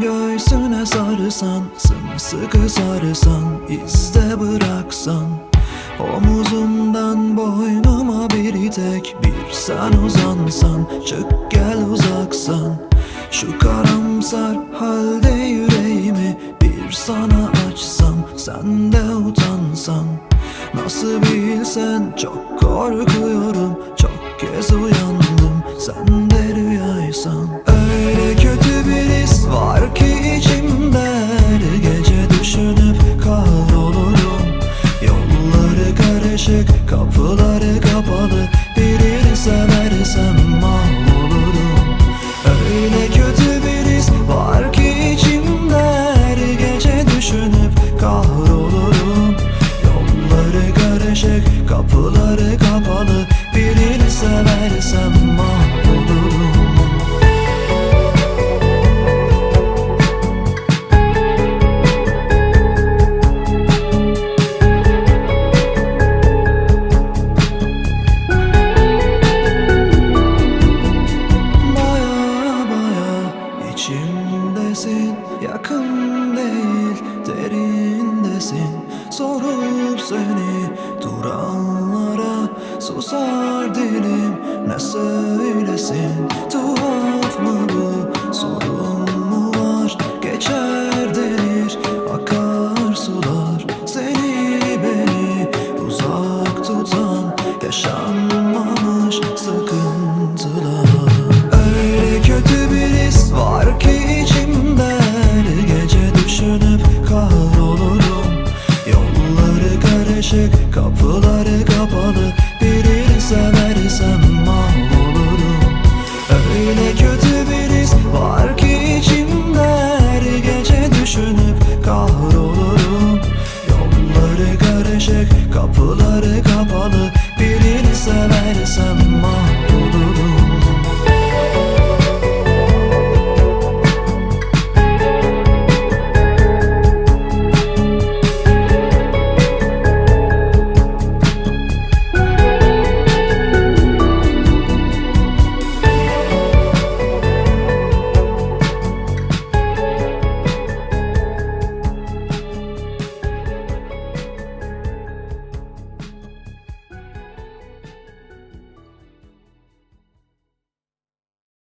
Göğsüne sarsan Sımsıkı sarsan iste bıraksan. Omuzumdan boynuma bir tek Bir sen uzansan. Çık gel uzaksan Şu karamsar halde yüreğimi Bir sana açsam. Sen de utansan Nasıl bilsen çok korkuyorum. Çok kez uyandım Sen de rüyaysan var ki içimde Her gece düşünüp kahrolurum. Yolları karışık kapıları kapalı. Birini seversem mahvolurum. Öyle kötü bir his var ki içimde Her gece düşünüp kahrolurum. Yolları karışık kapıları kapalı içimdesin Yakın değil derindesin. Sorup seni duranlara Susar dilim ne söylesin? Tuhaf kapalı Birini seversem mahvolurum. Öyle kötü bir his var ki içimde Her gece düşünüp kahrolurum. Yolları karışık kapıları kapalı Birini seversem mahvolurum